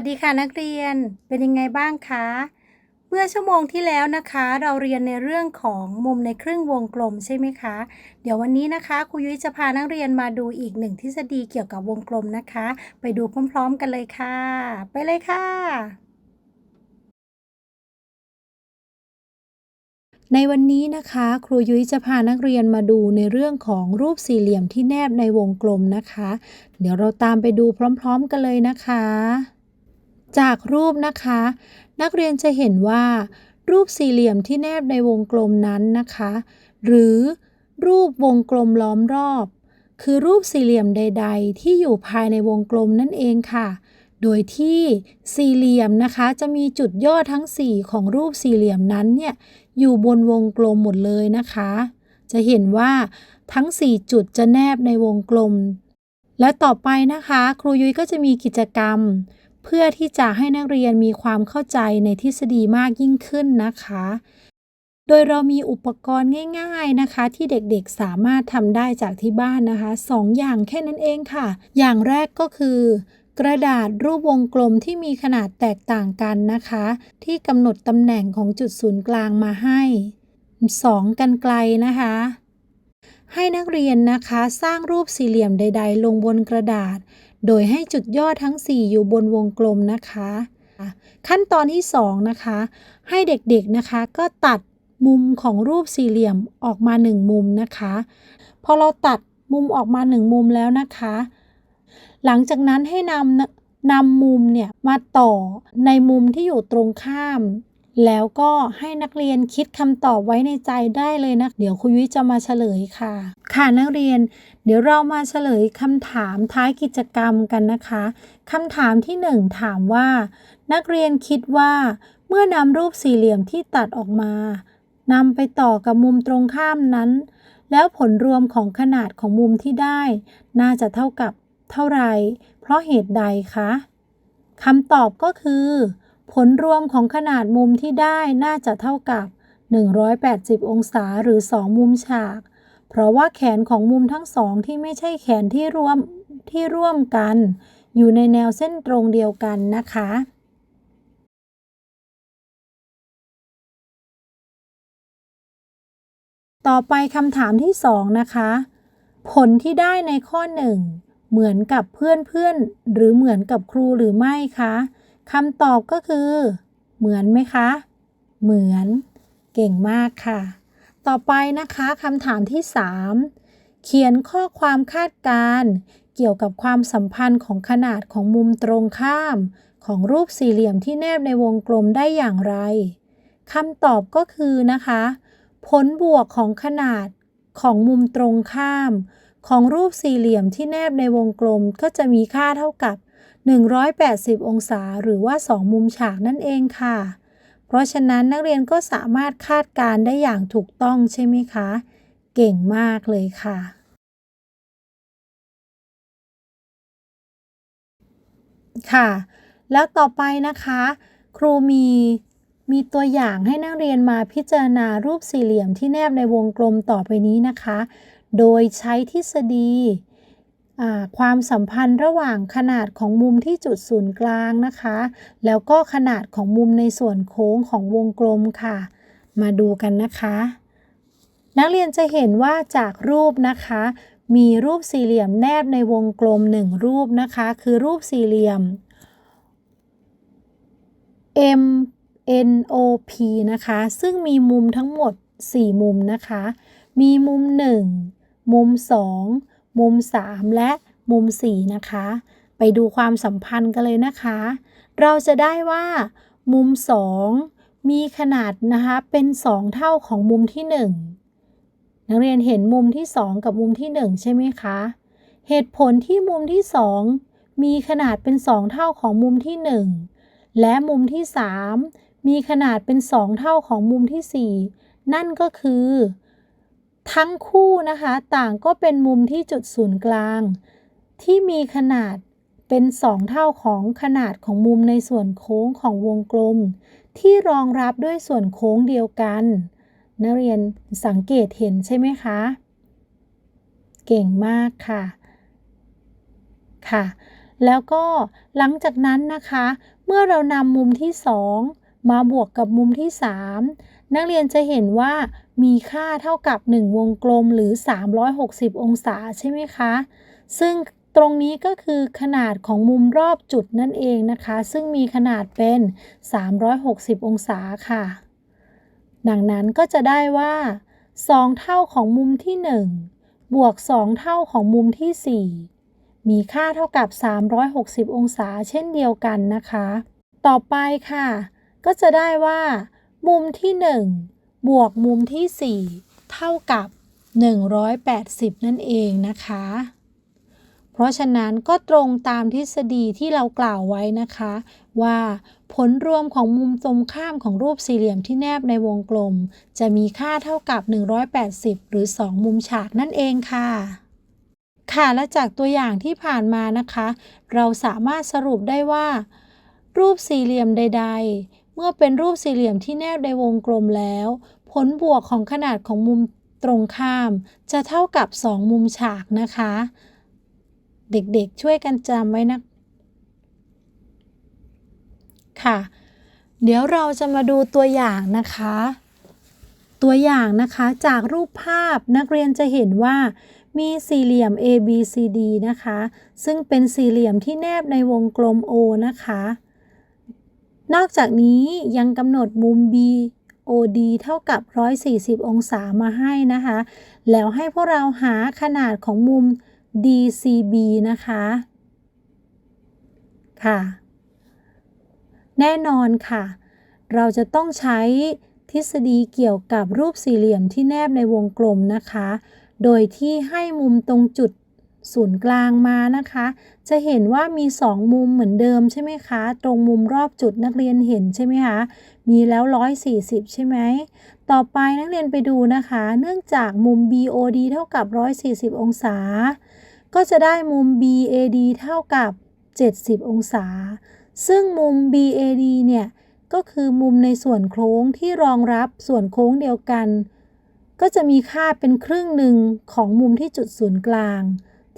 สวัสดีค่ะนักเรียนเป็นยังไงบ้างคะ เมื่อชั่วโมงที่แล้วนะคะ เราเรียนในเรื่องของมุมในครึ่งวงกลมใช่ไหมคะ เดี๋ยววันนี้นะคะครูยุ้ยจะพานักเรียนมาดูอีกหนึ่งทฤษฎีเกี่ยวกับวงกลมนะคะ ไปดูพร้อมๆกันเลยค่ะ ไปเลยค่ะ ในวันนี้นะคะ ครูยุ้ยจะพานักเรียนมาดูในเรื่องของรูปสี่เหลี่ยมที่แนบในวงกลมนะคะ เดี๋ยวเราตามไปดูพร้อม ๆ กันเลยนะคะ จากรูปนะคะ นักเรียนจะเห็นว่า รูปสี่เหลี่ยมที่แนบในวงกลมนั้นนะคะ หรือรูปวงกลมล้อมรอบ คือรูปสี่เหลี่ยมใด ๆ ที่อยู่ภายในวงกลมนั่นเองค่ะ โดยที่สี่เหลี่ยมนะคะ จะมีจุดย่อทั้ง 4 ของรูปสี่เหลี่ยมนั้นเนี่ยอยู่บนวงกลมหมดเลยนะคะ จะเห็นว่าทั้ง 4 จุดจะแนบในวงกลม และต่อไปนะคะ ครูยุ้ยก็จะมีกิจกรรม เพื่อที่จะให้นักเรียนมีความเข้าใจในทฤษฎีมากยิ่งขึ้นนะคะ โดยเรามีอุปกรณ์ง่ายๆนะคะ ที่เด็กๆสามารถทำได้จากที่บ้านนะคะสองอย่างแค่นั้นเองค่ะ อย่างแรกก็คือกระดาษรูปวงกลมที่มีขนาดแตกต่างกันนะคะ ที่กำหนดตำแหน่งของจุดศูนย์กลางมาให้ 2. กันไกลนะคะ ให้นักเรียนนะคะสร้างรูปสี่เหลี่ยมใด ๆ ลงบนกระดาษ โดยให้จุดย่อทั้ง 4 อยู่บนวงกลมนะคะ ขั้นตอนที่ 2 นะคะ ให้เด็กๆนะคะก็ตัดมุมของรูปสี่เหลี่ยมออกมา 1 มุมนะคะ พอเราตัดมุมออกมา 1 มุมแล้วนะคะ หลังจากนั้นให้นำนำมุมเนี่ยมาต่อในมุมที่อยู่ตรงข้าม แล้วก็ให้นักเรียนคิดคำตอบไว้ในใจได้เลยนะ เดี๋ยวครูยุ้ยจะมาเฉลยค่ะ ค่ะนักเรียน เดี๋ยวเรามาเฉลยคำถามท้ายกิจกรรมกันนะคะคำถามที่ 1 ถามว่า นักเรียนคิดว่า เมื่อนำรูปสี่เหลี่ยมที่ตัดออกมานำไปต่อกับมุมตรงข้ามนั้น แล้วผลรวมของขนาดของมุมที่ได้ น่าจะเท่ากับเท่าไร เพราะเหตุใดคะคำตอบก็คือ ผลรวมของขนาดมุมที่ได้น่าจะเท่ากับ 180 องศาหรือ 2 มุมฉาก เพราะว่าแขนของมุมทั้งสองที่ไม่ใช่แขนที่ร่วมที่ร่วมกัน อยู่ในแนวเส้นตรงเดียวกันนะคะต่อไปคำถามที่ 2 นะคะ ผลที่ได้ในข้อ 1 เหมือนกับเพื่อนๆหรือเหมือนกับครูหรือไม่คะ คำตอบก็คือ เหมือนไหมคะ เหมือน เก่งมากค่ะ ต่อไปนะคะคำถามที่ 3 เขียนข้อความคาดการเกี่ยวกับความสัมพันธ์ของขนาดของมุมตรงข้าม ของรูปสี่เหลี่ยมที่แนบในวงกลมได้อย่างไรคำตอบก็คือนะคะ ผลบวกของขนาดของมุมตรงข้าม ของรูปสี่เหลี่ยมที่แนบในวงกลมก็จะมีค่าเท่ากับ 180 องศา หรือว่า 2 มุมฉากนั่นเองค่ะ เพราะฉะนั้นนักเรียนก็สามารถคาดการได้อย่างถูกต้องใช่ไหมคะ เก่งมากเลยค่ะ ค่ะ แล้วต่อไปนะคะ ครูมีมีตัวอย่างให้นักเรียนมาพิจารณารูปสี่เหลี่ยมที่แนบในวงกลมต่อไปนี้นะคะ โดยใช้ทฤษฎี ความสัมพันธ์ระหว่างขนาดของมุมที่จุดศูนย์กลางนะคะ แล้วก็ขนาดของมุมในส่วนโค้งของวงกลมค่ะ มาดูกันนะคะ นักเรียนจะเห็นว่าจากรูปนะคะ มีรูปสี่เหลี่ยมแนบในวงกลมหนึ่งรูปนะคะ คือรูปสี่เหลี่ยม M N O P นะคะ ซึ่งมีมุมทั้งหมด 4 มุมนะคะ มีมุม 1 มุม 2 มุม 3 และมุม 4 นะคะ ไปดูความสัมพันธ์กันเลยนะคะ เราจะได้ว่า มุม 2 มีขนาดนะคะเป็น 2 เท่าของมุมที่ 1 นักเรียนเห็นมุมที่ 2 กับมุมที่ 1 ใช่ไหมคะ เหตุผลที่มุมที่ 2 มีขนาดเป็น 2 เท่าของมุมที่ 1 และมุมที่ 3 มีขนาดเป็น 2 เท่าของมุมที่ 4 นั่นก็คือ ทั้งคู่นะคะต่างก็เป็นมุมที่จุดศูนย์กลาง ที่มีขนาดเป็น 2 เท่าของขนาดของมุมในส่วนโค้งของวงกลม ที่รองรับด้วยส่วนโค้งเดียวกัน นักเรียนสังเกตเห็นใช่ไหมคะ เก่งมากค่ะค่ะ แล้วก็หลังจากนั้นนะคะ เมื่อเรานำมุมที่ 2 มาบวกกับมุมที่ 3 นักเรียนจะเห็นว่ามีค่าเท่ากับ 1 วงกลมหรือ 360 องศาใช่ไหมคะ ซึ่งตรงนี้ก็คือขนาดของมุมรอบจุดนั่นเองนะคะ ซึ่งมีขนาดเป็น 360 องศาค่ะ ดังนั้นก็จะได้ว่า 2 เท่าของมุมที่ 1 บวก 2 เท่าของมุมที่ 4 มีค่าเท่ากับ 360 องศาเช่นเดียวกันนะคะ ต่อไปค่ะ ก็จะได้ว่า มุมที่ 1 บวกมุมที่ 4 เท่ากับ 180 นั่นเองนะคะ เพราะฉะนั้นก็ตรงตามทฤษฎีที่เรากล่าวไว้นะคะ ว่าผลรวมของมุมตรงข้ามของรูปสี่เหลี่ยมที่แนบในวงกลม จะมีค่าเท่ากับ 180 หรือ 2 มุมฉากนั่นเองค่ะค่ะและจากตัวอย่างที่ผ่านมานะคะ เราสามารถสรุปได้ว่า รูปสี่เหลี่ยมใด มื่อเป็นรูปสี่เหลี่ยมที่แนบในวงกลมแล้ว ผลบวกของขนาดของมุมตรงข้าม จะเท่ากับ 2 มุมฉากนะคะ เด็กๆช่วยกันจำไว้นะ ค่ะ เดี๋ยวเราจะมาดูตัวอย่างนะคะ ตัวอย่างนะคะจากรูปภาพนักเรียนจะเห็นว่ามีสี่เหลี่ยม A B C D นะคะ ซึ่งเป็นสี่เหลี่ยมที่แนบในวงกลม O นะคะ นอกจากนี้ยังกำหนดมุม B OD เท่ากับ 140 องศามาให้นะคะ แล้วให้พวกเราหาขนาดของมุม DCB นะคะ ค่ะ แน่นอนค่ะ เราจะต้องใช้ทฤษฎีเกี่ยวกับรูปสี่เหลี่ยมที่แนบในวงกลมนะคะ โดยที่ให้มุมตรงจุด ศูนย์กลางมานะคะ จะเห็นว่ามี 2 มุมเหมือนเดิมใช่ไหมคะ ตรงมุมรอบจุดนักเรียนเห็นใช่ไหมคะ มีแล้ว 140 ใช่ไหม ต่อไปนักเรียนไปดูนะคะ เนื่องจากมุม BOD เท่ากับ 140 องศา ก็จะได้มุม BAD เท่ากับ 70 องศา ซึ่งมุม BAD เนี่ย ก็คือมุมในส่วนโค้งที่รองรับส่วนโค้งเดียวกัน ก็จะมีค่าเป็นครึ่งหนึ่งของมุมที่จุดศูนย์กลาง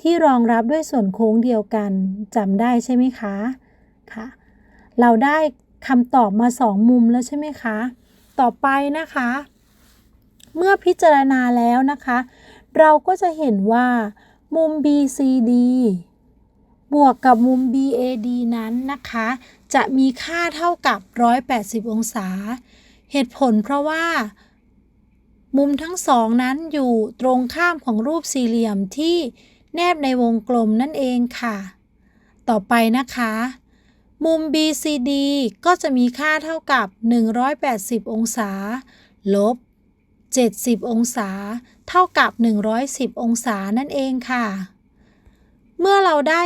ที่รองรับด้วยส่วนโค้งเดียวกันจำได้ใช่ไหมคะค่ะ เราได้คำตอบมา2มุมแล้วใช่ไหมคะ ต่อไปนะคะ เมื่อพิจารณาแล้วนะคะ เราก็จะเห็นว่า มุม BCD บวกกับมุม BAD นั้นนะคะ จะมีค่าเท่ากับ 180 องศา เหตุผลเพราะว่า มุมทั้งสองนั้นอยู่ตรงข้ามของรูปสี่เหลี่ยมที่ แนบในวงกลมนั่นเองค่ะ ต่อไปนะคะ มุม BCD ก็จะมีค่าเท่ากับ 180 องศา ลบ 70 องศา เท่ากับ 110 องศานั่นเองค่ะ เมื่อเราได้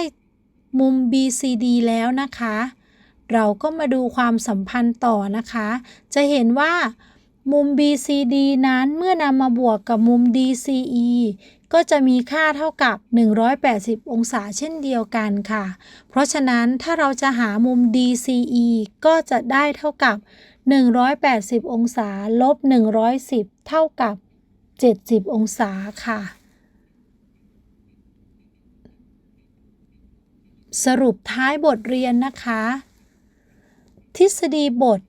มุม BCD แล้วนะคะ เราก็มาดูความสัมพันธ์ต่อนะคะ จะเห็นว่ามุม BCD นั้นเมื่อนำมาบวกกับมุม DCE ก็จะมีค่าเท่ากับ 180 องศาเช่นเดียวกันค่ะ เพราะฉะนั้นถ้าเราจะหามุม DCE ก็จะได้เท่ากับ 180 องศาลบ 110 เท่ากับ 70 องศาค่ะ สรุปท้ายบทเรียนนะคะ ทฤษฎีบท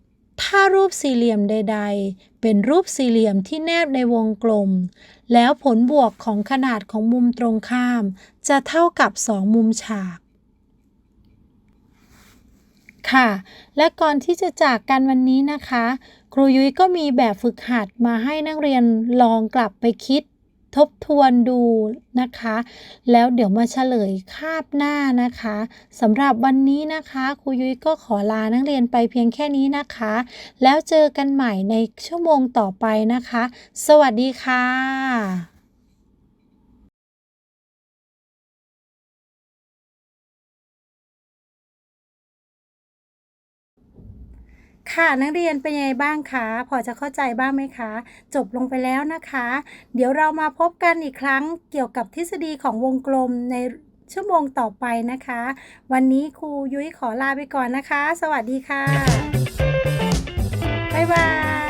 ถ้ารูปสี่เหลี่ยมใด ๆ เป็นรูปสี่เหลี่ยมที่แนบในวงกลม แล้วผลบวกของขนาดของมุมตรงข้าม จะเท่ากับ 2 มุมฉาก ค่ะ และก่อนที่จะจากกันวันนี้นะคะ ครูยุ้ยก็มีแบบฝึกหัดมาให้นักเรียนลองกลับไปคิด ทบทวนดูนะคะ แล้วเดี๋ยวมาเฉลยคาบหน้านะคะสำหรับวันนี้นะคะครูยุ้ยก็ขอลานักเรียนไปเพียงแค่นี้นะคะ แล้วเจอกันใหม่ในชั่วโมงต่อไปนะคะ สวัสดีค่ะ ค่ะนักเรียนเป็นยังไงบ้างคะพอจะเข้าใจบ้างไหมคะ จบลงไปแล้วนะคะ เดี๋ยวเรามาพบกันอีกครั้งเกี่ยวกับทฤษฎีของวงกลมในชั่วโมงต่อไปนะคะ วันนี้ครูยุ้ยขอลาไปก่อนนะคะ สวัสดีค่ะ บ๊ายบาย